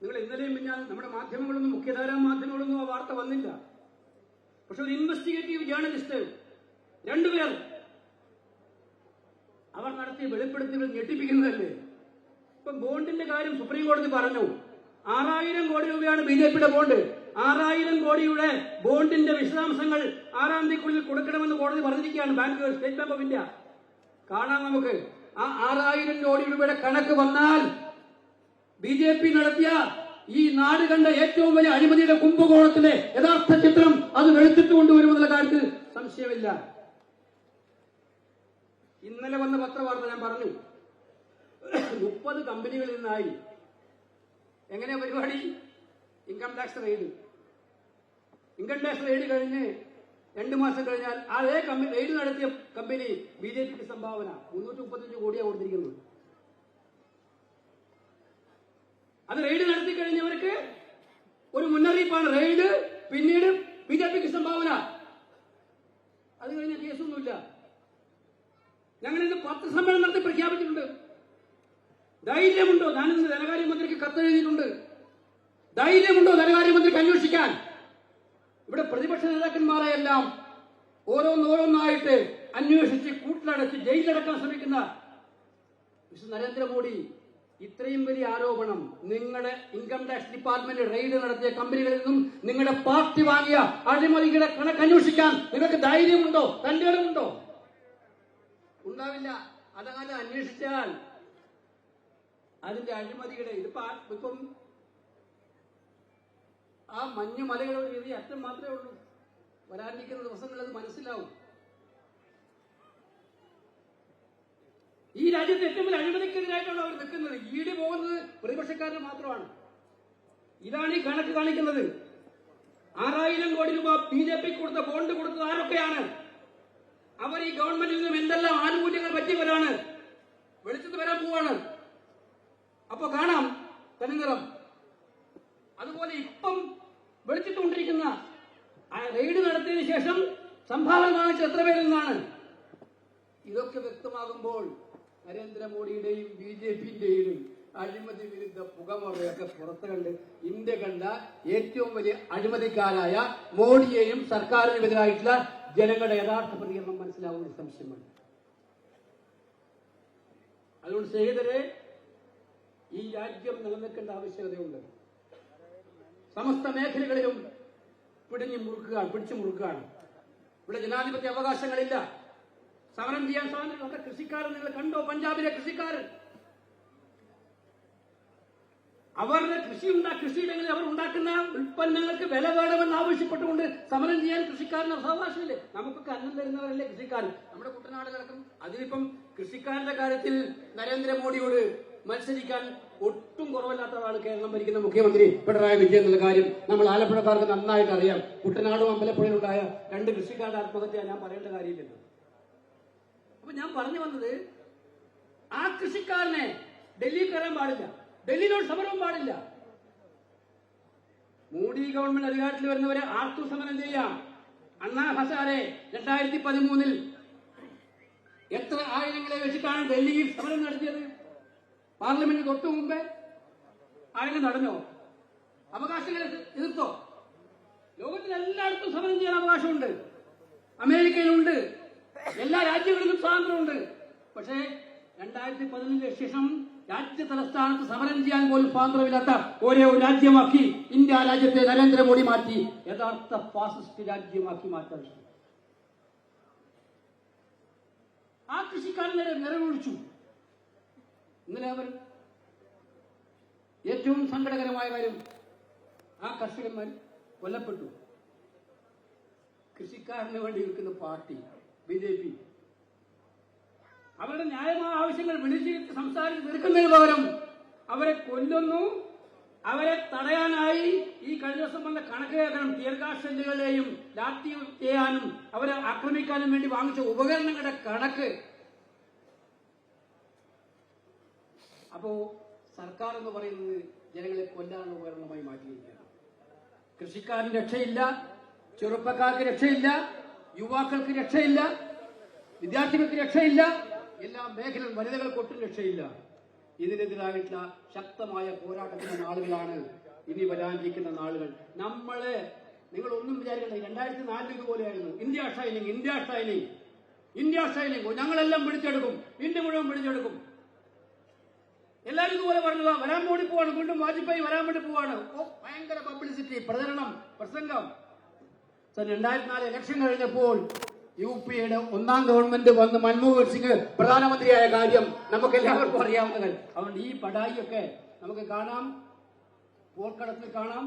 നിങ്ങൾ ഇന്നലെയും ഞാൻ നമ്മുടെ മാധ്യമങ്ങളൊന്നും മുഖ്യധാരാ മാധ്യമങ്ങളൊന്നും ആ വാർത്ത വന്നില്ല. പക്ഷെ ഒരു ഇൻവെസ്റ്റിഗേറ്റീവ് ജേർണലിസ്റ്റ് രണ്ടുപേർ അവർ നടത്തിയ വെളിപ്പെടുത്തലുകൾ ഞെട്ടിപ്പിക്കുന്നതല്ലേ? ഇപ്പൊ ബോണ്ടിന്റെ കാര്യം സുപ്രീം കോടതി പറഞ്ഞു. ആറായിരം കോടി രൂപയാണ് ബി ജെ പിയുടെ ബോണ്ട്. ആറായിരം കോടിയുടെ ബോണ്ടിന്റെ വിശദാംശങ്ങൾ ആറാം തീയതിക്കുള്ളിൽ കൊടുക്കണമെന്ന് കോടതി പറഞ്ഞിരിക്കുകയാണ് bank State Bank of India. കാണാം നമുക്ക്. ആ ആറായിരം കോടി രൂപയുടെ കണക്ക് വന്നാൽ ബി ജെ പി നടത്തിയ ഈ നാട് കണ്ട ഏറ്റവും വലിയ അഴിമതിയുടെ കുംഭകോണത്തിലെ യഥാർത്ഥ ചിത്രം അത് വെളുത്തിട്ട് കൊണ്ടുവരുമെന്നുള്ള കാര്യത്തിൽ സംശയമില്ല. ഇന്നലെ വന്ന പത്രവാർത്ത ഞാൻ പറഞ്ഞു. മുപ്പത് കമ്പനികളിൽ നിന്നായി എങ്ങനെ പരിപാടി? Income tax raid income tax raid കഴിഞ്ഞ് രണ്ടു മാസം കഴിഞ്ഞാൽ അതേ കമ്പനി റെയ്ഡ് നടത്തിയ കമ്പനി ബി ജെ പിക്ക് സംഭാവന. മുന്നൂറ്റി മുപ്പത്തഞ്ച് കോടിയാണ് കൊടുത്തിരിക്കുന്നത്. അത് റെയ്ഡ് നടത്തി കഴിഞ്ഞവർക്ക് ഒരു മുന്നറിയിപ്പാണ്. റെയ്ഡ് പിന്നീട് ബി ജെ പിക്ക് സംഭാവന. അത് കഴിഞ്ഞ കേസൊന്നുമില്ല. ഞങ്ങൾ ഇന്ന് പത്രസമ്മേളനം നടത്തി പ്രഖ്യാപിച്ചിട്ടുണ്ട്. ധൈര്യമുണ്ടോ? ഞാനിന്ന് ധനകാര്യമന്ത്രിക്ക് കത്ത് എഴുതിയിട്ടുണ്ട് ധൈര്യമുണ്ടോ ധനകാര്യമന്ത്രിക്ക് അന്വേഷിക്കാൻ? ഇവിടെ പ്രതിപക്ഷ നേതാക്കന്മാരെ എല്ലാം ഓരോന്നോരോന്നായിട്ട് അന്വേഷിച്ച് കൂട്ടിലടച്ച് ജയിലിലടക്കാൻ ശ്രമിക്കുന്ന മിസ്റ്റർ നരേന്ദ്രമോദി ഇത്രയും വലിയ ആരോപണം നിങ്ങളുടെ ഇൻകം ടാക്സ് ഡിപ്പാർട്ട്മെന്റ് റെയ്ഡ് നടത്തിയ കമ്പനികളിൽ നിന്നും നിങ്ങളുടെ പാർട്ടി വാങ്ങിയ അഴിമതിയുടെ കണക്ക് അന്വേഷിക്കാൻ നിങ്ങൾക്ക് ധൈര്യമുണ്ടോ? തന്റെ ഉണ്ടാവില്ല. അതങ്ങനെ അന്വേഷിച്ചാൽ അതിന്റെ അഴിമതിയുടെ ഇതിപ്പോ ഇപ്പം ആ മഞ്ഞു മലകളുടെ ചെറിയ അറ്റം മാത്രമേ ഉള്ളൂ. വരാനിരിക്കുന്ന ദിവസങ്ങളിൽ അത് മനസ്സിലാവും. ഈ രാജ്യത്ത് ഏറ്റവും വലിയ അഴിമതിക്കെതിരായിട്ടാണ് അവർ നിൽക്കുന്നത് ഡി പോകുന്നത് പ്രതിപക്ഷക്കാരന് മാത്രമാണ്. ഇതാണ് ഈ കണക്ക് കാണിക്കുന്നത്. ആറായിരം കോടി രൂപ ബി ജെ പി കൊടുത്ത ബോണ്ട് കൊടുത്തത് ആരൊക്കെയാണ്? അവർ ഈ ഗവൺമെന്റിൽ നിന്നും എന്തെല്ലാം ആനുകൂല്യങ്ങൾ പറ്റിയവരാണ്. വെളിച്ചത്ത് വരാൻ പോവാണ്. അപ്പൊ കാണാം തനിനിറം. അതുപോലെ ഇപ്പം വെളിച്ചിട്ടുകൊണ്ടിരിക്കുന്ന റെയ്ഡ് നടത്തിയതിനു ശേഷം സംഭാവന വാങ്ങിച്ച എത്ര പേരിൽ നിന്നാണ്? ഇതൊക്കെ വ്യക്തമാകുമ്പോൾ നരേന്ദ്രമോദിയുടെയും ബി ജെ പിന്റെയും അഴിമതി വിരുദ്ധ പുകമുറയൊക്കെ പുറത്തു കണ്ട് ഇന്ത്യ കണ്ട ഏറ്റവും വലിയ അഴിമതിക്കാരായ മോഡിയെയും സർക്കാരിനെതിരായിട്ടുള്ള ജനങ്ങളുടെ യഥാർത്ഥ പ്രതികരണം മനസ്സിലാവുന്ന സംശയമാണ്. അതുകൊണ്ട് സ്നേഹിതരെ ഈ രാജ്യം നിലനിൽക്കേണ്ട ആവശ്യകതയുണ്ട്. സമസ്ത മേഖലകളിലും പിടിഞ്ഞു മുറുക്കുകയാണ് പിടിച്ചു മുറുക്കുകയാണ്. ഇവിടെ ജനാധിപത്യ അവകാശങ്ങളില്ല. സമരം ചെയ്യാൻ സ്വാതന്ത്ര്യമൊക്കെ കൃഷിക്കാരൻ നിങ്ങൾ കണ്ടോ? പഞ്ചാബിലെ കൃഷിക്കാരൻ. അവരുടെ കൃഷി ഉണ്ടാ കൃഷിയിടങ്ങളിൽ അവർ ഉണ്ടാക്കുന്ന ഉൽപ്പന്നങ്ങൾക്ക് വില വേണമെന്ന് ആവശ്യപ്പെട്ടുകൊണ്ട് സമരം ചെയ്യാൻ കൃഷിക്കാരന് അവകാശമില്ലേ നമുക്കൊക്കെ അന്നം തരുന്നവരല്ലേ കൃഷിക്കാരൻ. നമ്മുടെ കുട്ടനാട് നടക്കും. അതിനിപ്പം കൃഷിക്കാരന്റെ കാര്യത്തിൽ നരേന്ദ്രമോദിയോട് മത്സരിക്കാൻ ഒട്ടും കുറവല്ലാത്തതാണ് കേരളം ഭരിക്കുന്ന മുഖ്യമന്ത്രി പിണറായി വിജയൻ എന്നുള്ള കാര്യം നമ്മൾ ആലപ്പുഴക്കാർക്ക് നന്നായിട്ട് അറിയാം. കുട്ടനാടും അമ്പലപ്പുഴയിലുണ്ടായ രണ്ട് കൃഷിക്കാരുടെ ആത്മഹത്യ ഞാൻ പറയേണ്ട കാര്യമില്ലല്ലോ. അപ്പൊ ഞാൻ പറഞ്ഞു വന്നത് ആ കൃഷിക്കാരനെ ഡൽഹിയിൽ കയറാൻ പാടില്ല ഡൽഹിയിലോട്ട് സമരവും പാടില്ല. മോഡി ഗവൺമെന്റ് അധികാരത്തിൽ വരുന്നവരെ ആർത്തു സമരം ചെയ്യാം? അണ്ണാ ഹസാരെ രണ്ടായിരത്തി പതിമൂന്നിൽ എത്ര ആയിരങ്ങളെ വെച്ചിട്ടാണ് ഡൽഹിയിൽ സമരം നടത്തിയത്? പാർലമെന്റ് തൊട്ടു മുമ്പേ ആയിരം നടന്നോ? അവകാശങ്ങളെ എതിർത്തോ? ലോകത്തിൽ എല്ലായിടത്തും സമരം ചെയ്യാൻ അവകാശമുണ്ട്. അമേരിക്കയിലുണ്ട്. രാജ്യങ്ങളിലും സ്വാതന്ത്ര്യമുണ്ട്. പക്ഷേ രണ്ടായിരത്തി പതിനഞ്ചിന് ശേഷം രാജ്യ തലസ്ഥാനത്ത് സമരം ചെയ്യാൻ പോലും സ്വാതന്ത്ര്യമില്ലാത്ത ഒരു രാജ്യമാക്കി ഇന്ത്യ രാജ്യത്തെ നരേന്ദ്രമോദി മാറ്റി യഥാർത്ഥ ഫാസിസ്റ്റ് രാജ്യമാക്കി മാറ്റാൻ ആ കൃഷിക്കാരൻ നേരെ നിറവൊഴിച്ചു ഇന്നലെ അവർ ഏറ്റവും സങ്കടകരമായ കാര്യം ആ കർഷകന്മാർ കൊല്ലപ്പെട്ടു. കൃഷിക്കാരന് വേണ്ടി നിൽക്കുന്ന പാർട്ടി ബി ജെ പി അവരുടെ ന്യായമായ ആവശ്യങ്ങൾ വിളിച്ചിരുത്തി സംസാരിച്ച് തീർക്കുന്നതിന് പകരം അവരെ കൊല്ലുന്നു. അവരെ തടയാനായി ഈ കഴിഞ്ഞ ദിവസം വന്ന കണക്ക് കേൾക്കണം തീർഘാശല്യകളെയും ലാത്തി ചെയ്യാനും അവരെ ആക്രമിക്കാനും വേണ്ടി വാങ്ങിച്ച ഉപകരണങ്ങളുടെ കണക്ക്. അപ്പോ സർക്കാർ എന്ന് പറയുന്നത് ജനങ്ങളെ കൊല്ലാനുള്ള ഉപകരണമായി മാറ്റിയിരിക്കുകയാണ്. കൃഷിക്കാരന് രക്ഷയില്ല ചെറുപ്പക്കാർക്ക് രക്ഷയില്ല യുവാക്കൾക്ക് രക്ഷയില്ല വിദ്യാർത്ഥികൾക്ക് രക്ഷയില്ല എല്ലാ മേഖലകളും വനിതകൾക്ക് ഒട്ടും രക്ഷയില്ല. ഇതിനെതിരായിട്ടുള്ള ശക്തമായ പോരാട്ടത്തിന്റെ നാളുകളാണ് ഇനി വരാനിരിക്കുന്ന നാളുകൾ. നമ്മളെ നിങ്ങൾ ഒന്നും വിചാരിക്കണ്ട രണ്ടായിരത്തി നാലിൽ ഇതുപോലെയായിരുന്നു. India shining India shining India shining. ഞങ്ങളെല്ലാം പിടിച്ചെടുക്കും ഇന്ത്യ മുഴുവൻ പിടിച്ചെടുക്കും. എല്ലാവരും ഇതുപോലെ പറഞ്ഞതാ വരാൻ വേണ്ടി പോവാണ് വീണ്ടും വാജ്പേയി വരാൻ വേണ്ടി പോവാണ്. ഭയങ്കര പബ്ലിസിറ്റി പ്രചരണം പ്രസംഗം. രണ്ടായിരത്തി നാല് ഇലക്ഷൻ കഴിഞ്ഞപ്പോൾ യു പി എയുടെ ഒന്നാം ഗവൺമെന്റ് വന്ന് മൻമോഹൻ സിംഗ് പ്രധാനമന്ത്രിയായ കാര്യം നമുക്ക് എല്ലാവർക്കും അറിയാവുന്നത് അതുകൊണ്ട് ഈ പടായിയൊക്കെ നമുക്ക് കാണാം. പോർക്കളത്തിൽ കാണാം.